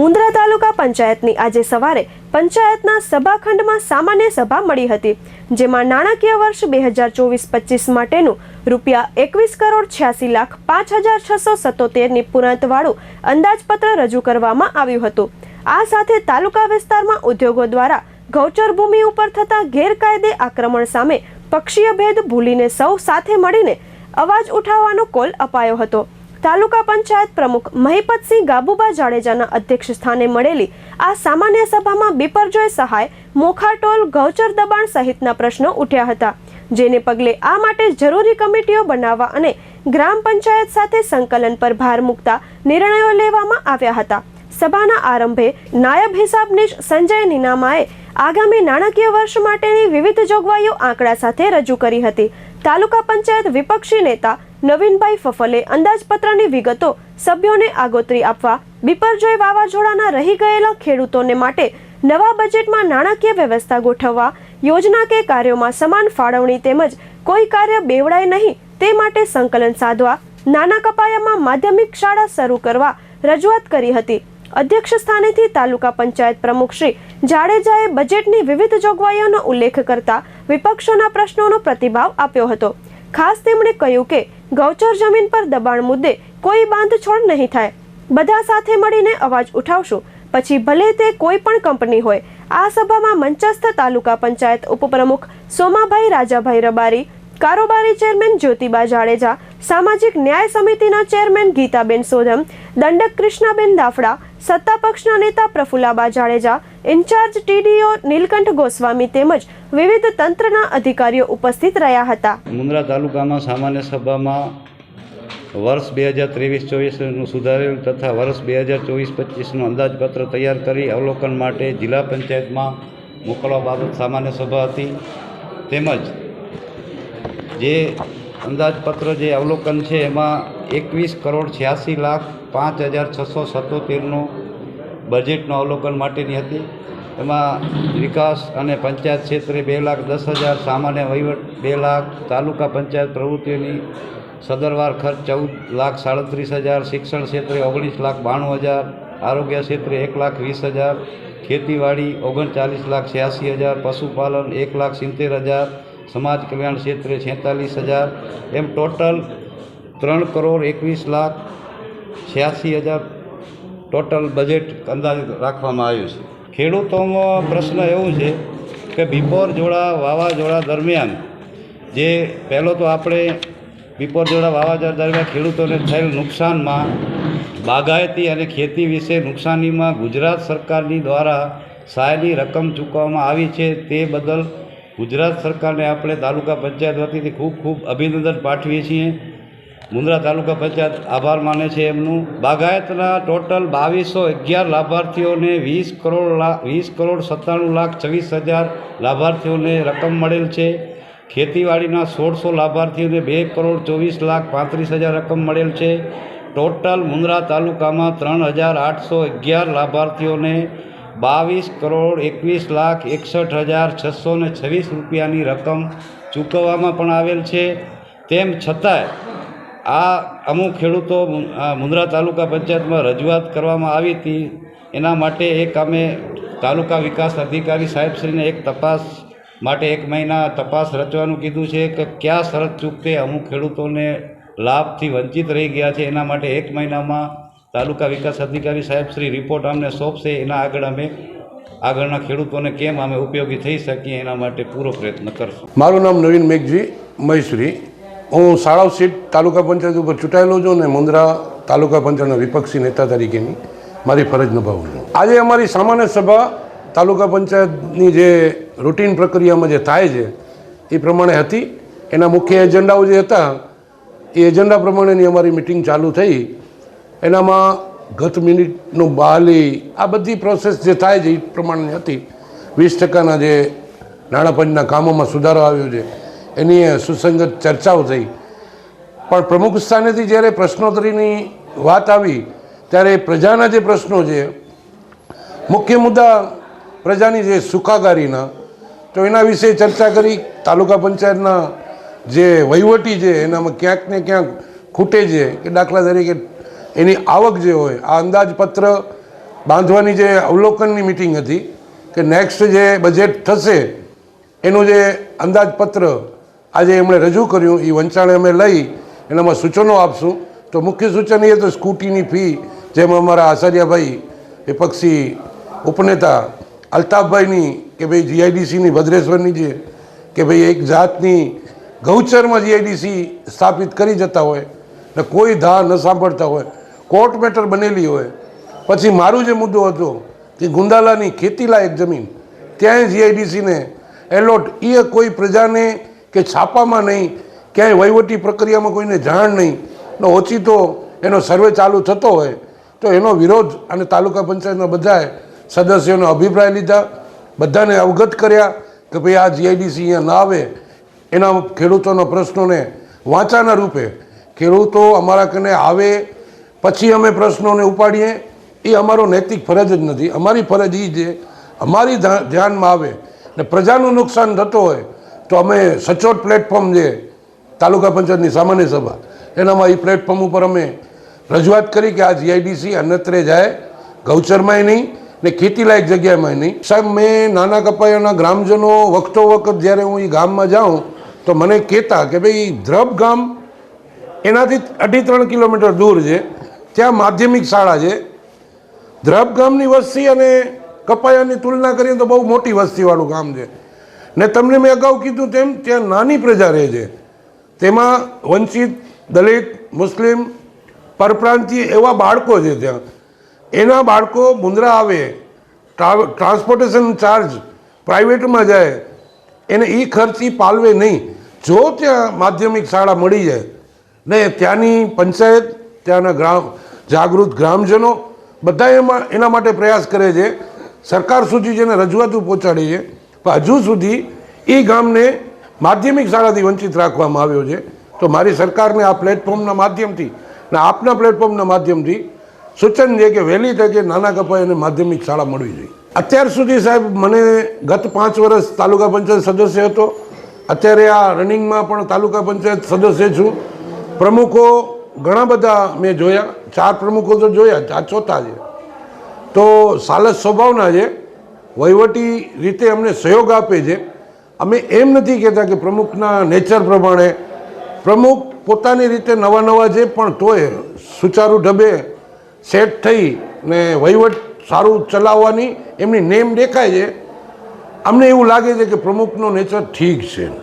મુન્દ્રા તાલુકા પંચાયતની આજે સવારે પંચાયતના સભાખંડમાં સામાન્ય સભા મળી હતી, જેમાં નાણાકીય વર્ષ બે હજાર ચોવીસ પચીસ માટેનું રૂપિયા એકવીસ કરોડ છ્યાસી લાખ પાંચ હજાર છસો સત્તોતેરની પુરાંતવાળું અંદાજપત્ર રજૂ કરવામાં આવ્યું હતું. આ સાથે તાલુકા વિસ્તારમાં ઉદ્યોગો દ્વારા ગૌચર ભૂમિ ઉપર થતા ગેરકાયદે આક્રમણ સામે પક્ષીય ભેદ ભૂલીને સૌ સાથે મળીને અવાજ ઉઠાવવાનો કોલ અપાયો હતો. તાલુકા પંચાયત પ્રમુખ મહિપતસિંહ ગાબુબા જાડેજાના અધ્યક્ષ સ્થાને મળેલી આ સામાન્ય સભામાં બિપરજોય સહાય, મોખાટોલ, ગૌચર દબાણ સહિતના પ્રશ્નો ઉઠ્યા હતા, જેને પગલે આ માટે જરૂરી કમિટીઓ બનાવવા અને ગ્રામ પંચાયત સાથે સંકલન પર ભાર મૂકતા નિર્ણયો લેવામાં આવ્યા હતા. સભાના આરંભે નાયબ હિસાબનીશ સંજય નિનામાએ આગામી નાણાકીય વર્ષ માટેની વિવિધ જોગવાઈઓ આંકડા સાથે રજૂ કરી હતી. તાલુકા પંચાયત વિપક્ષી નેતા નવીનભાઈ ફફલે અંદાજપત્રની વિગતો સભ્યોને આગોતરી આપવા બિપરજોય વાવાઝોડાના રહી ગયેલા ખેડૂતોને માટે નવા બજેટમાં નાણાકીય વ્યવસ્થા ગોઠવવા, યોજના કે કાર્યોમાં સમાન ફાળવણી તેમજ કોઈ કાર્ય બેવડાય નહીં તે માટે સંકલન સાધવા, નાના કપાયામાં માધ્યમિક શાળા શરૂ કરવા રજૂઆત કરી હતી. અધ્યક્ષ સ્થાનેથી તાલુકા પંચાયત પ્રમુખ શ્રી જાડેજાએ બજેટની વિવિધ જોગવાઈઓનો ઉલ્લેખ કરતા વિપક્ષોના પ્રશ્નોનો પ્રતિભાવ આપ્યો હતો. ખાસ તેમણે કહ્યું કે ગૌચર જમીન પર દબાણ મુદ્દે કોઈ બાંધછોડ નહીં થાય. બધા સાથે મળીને અવાજ ઉઠાવશું. પછી ભલે તે કોઈ પણ કંપની હોય, આ સભામાં મંચસ્થ તાલુકા પંચાયત ઉપપ્રમુખ સોમાભાઈ રાજાભાઈ રબારી, કારોબારી ચેરમેન જ્યોતિબા જાડેજા સામાજિક ન્યાય સમિતિના ચેરમેન ગીતાબેન સોધમ દંડક કૃષ્ણાબેન દાફડા સત્તા પક્ષના નેતા પ્રફુલાબા જાડેજા, ઇન્ચાર્જ ટીડીઓ નીલકંઠ ગોસ્વામી તેમજ વિવિધ તંત્રના અધિકારીઓ ઉપસ્થિત રહ્યા હતા. મુન્દ્રા તાલુકામાં સામાન્ય સભામાં વર્ષ બે હજાર ત્રેવીસ ચોવીસનું સુધારેલ તથા વર્ષ બે હજાર ચોવીસ પચીસનું અંદાજપત્ર તૈયાર કરી અવલોકન માટે જિલ્લા પંચાયતમાં મોકલવા બાબત સામાન્ય સભા હતી. તેમજ જે અંદાજપત્ર જે અવલોકન છે એમાં એકવીસ કરોડ છ્યાસી લાખ પાંચ હજાર છસો સત્તોતેરનું બજેટનું અવલોકન માટેની હતી. એમાં વિકાસ અને પંચાયત ક્ષેત્રે બે લાખ દસ હજાર, સામાન્ય વહીવટ બે લાખ, તાલુકા પંચાયત પ્રવૃત્તિઓની સદરવાર ખર્ચ ચૌદ લાખ સાડત્રીસ હજાર, શિક્ષણ ક્ષેત્રે ઓગણીસ લાખ બાણું હજાર, આરોગ્ય ક્ષેત્રે એક લાખ વીસ હજાર, ખેતીવાડી ઓગણચાલીસ લાખ છ્યાસી હજાર, પશુપાલન એક લાખ સિત્તેર હજાર સમાજ કલ્યાણ ક્ષેત્રે છેતાલીસ હજાર. એમ ટોટલ ત્રણ કરોડ એકવીસ લાખ છ્યાસી હજાર ટોટલ બજેટ અંદાજિત રાખવામાં આવ્યું છે. ખેડૂતોમાં પ્રશ્ન એવું છે કે બિપોર જોડા વાવાઝોડા દરમિયાન જે પહેલો તો આપણે બિપોર જોડા વાવાઝોડા દરમિયાન ખેડૂતોને થયેલ નુકસાનમાં બાગાયતી અને ખેતી વિશે નુકસાનીમાં ગુજરાત સરકારની દ્વારા સહાયની રકમ ચૂકવવામાં આવી છે તે બદલ ગુજરાત સરકારને આપણે તાલુકા પંચાયત વતીથી ખૂબ ખૂબ અભિનંદન પાઠવીએ છીએ. મુન્દ્રા તાલુકા પંચાયત આભાર માને છે એમનું. બાગાયતના ટોટલ બાવીસો અગિયાર લાભાર્થીઓને વીસ કરોડ લાખ વીસ કરોડ સત્તાણું લાખ છવ્વીસ હજાર લાભાર્થીઓને રકમ મળેલ છે. ખેતીવાડીના સોળસો લાભાર્થીઓને બે કરોડ ચોવીસ લાખ પાંત્રીસ હજાર રકમ મળેલ છે. ટોટલ મુન્દ્રા તાલુકામાં ત્રણ હજાર આઠસો અગિયાર લાભાર્થીઓને બાવીસ કરોડ એકવીસ લાખ એકસઠ હજાર છસો ને છવ્વીસ રૂપિયાની રકમ ચૂકવવામાં પણ આવેલ છે. તેમ છતાંય આ અમુક ખેડૂતો મુન્દ્રા તાલુકા પંચાયતમાં રજૂઆત કરવામાં આવી હતી. એના માટે એક અમે તાલુકા વિકાસ અધિકારી સાહેબશ્રીને એક તપાસ માટે એક મહિના તપાસ રચવાનું કીધું છે કે કયા શરત ચૂકતે અમુક ખેડૂતોને લાભથી વંચિત રહી ગયા છે. એના માટે એક મહિનામાં તાલુકા વિકાસ અધિકારી સાહેબ શ્રી રિપોર્ટ અમને સોંપશે એના આગળ અમે આગળના ખેડૂતોને કેમ અમે ઉપયોગી થઈ શકીએ એના માટે પૂરો પ્રયત્ન કરશું. મારું નામ નવીન મેઘજી મહેશ્રી. હું સાળાવ સીટ તાલુકા પંચાયત ઉપર ચૂંટાયેલો છું અને મુંદ્રા તાલુકા પંચાયતના વિપક્ષી નેતા તરીકેની મારી ફરજ નિભાવું છું. આજે અમારી સામાન્ય સભા તાલુકા પંચાયતની જે રૂટીન પ્રક્રિયામાં જે થાય છે, એ પ્રમાણે હતી. એના મુખ્ય એજન્ડાઓ જે હતા, એ એજન્ડા પ્રમાણેની અમારી મિટિંગ ચાલુ થઈ. એનામાં ગત મિનિટનું બહાલી આ બધી પ્રોસેસ જે થાય છે, એ પ્રમાણેની હતી. વીસ ટકાના જે નાણાપંચના કામોમાં સુધારો આવ્યો છે, એની સુસંગત ચર્ચાઓ થઈ. પણ પ્રમુખ સ્થાનેથી જ્યારે પ્રશ્નોત્તરીની વાત આવી, ત્યારે પ્રજાના જે પ્રશ્નો છે, મુખ્ય મુદ્દા પ્રજાની જે સુખાકારીના, તો એના વિશે ચર્ચા કરી, તાલુકા પંચાયતના જે વહીવટી છે, એનામાં ક્યાંક ને ક્યાંક ખૂટે છે, કે દાખલા તરીકે એની આવક જે હોય, આ અંદાજપત્ર બાંધવાની જે અવલોકનની મિટિંગ હતી કે નેક્સ્ટ જે બજેટ થશે, એનું જે અંદાજપત્ર આજે એમણે રજૂ કર્યું, એ વંચાણે અમે લઈ, એનામાં સૂચનો આપશું. તો મુખ્ય સૂચન એ તો સ્કૂટીની ફી જેમ અમારા આચાર્યભાઈ વિપક્ષી ઉપનેતા અલ્તાફભાઈની કે ભાઈ જીઆઈડીસીની ભદ્રેશ્વરની જે, કે ભાઈ એક જાતની ગૌચરમાં જીઆઈડીસી સ્થાપિત કરી જતા હોય, ને કોઈ ધા ન સાંભળતા હોય કોર્ટ મેટર બનેલી હોય. પછી મારું જે મુદ્દો હતો કે ગુંદાલાની ખેતીલાયક જમીન ત્યાંય જીઆઈડીસીને એલોટ એ કોઈ પ્રજાને કે છાપામાં નહીં, ક્યાંય વહીવટી પ્રક્રિયામાં કોઈને જાણ નહીં. ને તો એનો સર્વે ચાલુ થતો હોય. તો એનો વિરોધ અને તાલુકા પંચાયતના બધાએ સદસ્યોનો અભિપ્રાય લીધા. બધાને અવગત કર્યા કે ભાઈ આ જીઆઈડીસી અહીંયા ના આવે. એના ખેડૂતોના પ્રશ્નોને વાંચાના રૂપે ખેડૂતો અમારા કને આવે પછી અમે પ્રશ્નોને ઉપાડીએ. એ અમારો નૈતિક ફરજ જ નથી. અમારી ફરજ એ છે, અમારી ધ્યાનમાં આવે ને પ્રજાનું નુકસાન થતું હોય તો અમે સચોટ પ્લેટફોર્મ છે, તાલુકા પંચાયતની સામાન્ય સભા. એનામાં એ પ્લેટફોર્મ ઉપર અમે રજૂઆત કરી કે આ જીઆઈડીસી અન્યત્રે જાય, ગૌચરમાંય નહીં ને ખેતીલાયક જગ્યામાં નહીં. સાહેબ, મેં નાના કપાયાના ગ્રામજનો વખતો વખત જ્યારે હું એ ગામમાં જાઉં તો મને કહેતા કે ભાઈ ધ્રબ ગામ એનાથી અઢી ત્રણ કિલોમીટર દૂર છે. ત્યાં માધ્યમિક શાળા છે. ધ્રબ ગામની વસ્તી અને કપાયાની તુલના કરીએ તો બહુ મોટી વસ્તીવાળું ગામ છે. ને તમને મેં અગાઉ કીધું તેમ ત્યાં નાની પ્રજા રહે છે. તેમાં વંચિત, દલિત, મુસ્લિમ, પરપ્રાંતીય એવા બાળકો છે ત્યાં. એના બાળકો મુંદ્રા આવે ટ્રાન્સપોર્ટેશન ચાર્જ પ્રાઇવેટમાં જાય, એને એ ખર્ચી પાલવે નહીં. જો ત્યાં માધ્યમિક શાળા મળી જાય. ને ત્યાંની પંચાયત ત્યાંના ગ્રામ જાગૃત ગ્રામજનો બધા એમાં એના માટે પ્રયાસ કરે છે. સરકાર સુધી જેને રજૂઆતો પહોંચાડી છે, પણ હજુ સુધી એ ગામને માધ્યમિક શાળાથી વંચિત રાખવામાં આવ્યો છે. તો મારી સરકારને આ પ્લેટફોર્મના માધ્યમથી અને આપના પ્લેટફોર્મના માધ્યમથી સૂચન છે કે વહેલી તકે નાના કપાઈને માધ્યમિક શાળા મળવી જોઈએ. અત્યાર સુધી સાહેબ મને ગત પાંચ વર્ષ તાલુકા પંચાયત સદસ્ય હતો. અત્યારે આ રનિંગમાં પણ તાલુકા પંચાયત સદસ્ય છું. પ્રમુખો ઘણા બધા મેં જોયા. ચાર પ્રમુખો તો જોયા આ ચોથા છે. તો સાલસ સ્વભાવના છે. વહીવટી રીતે અમને સહયોગ આપે છે. અમે એમ નથી કહેતા કે પ્રમુખના નેચર પ્રમાણે. પ્રમુખ પોતાની રીતે નવા નવા છે, પણ તોય સુચારુ ઢબે સેટ થઈ ને વહીવટ સારું ચલાવવાની એમની નેમ દેખાય છે. અમને એવું લાગે છે કે પ્રમુખનો નેચર ઠીક છે.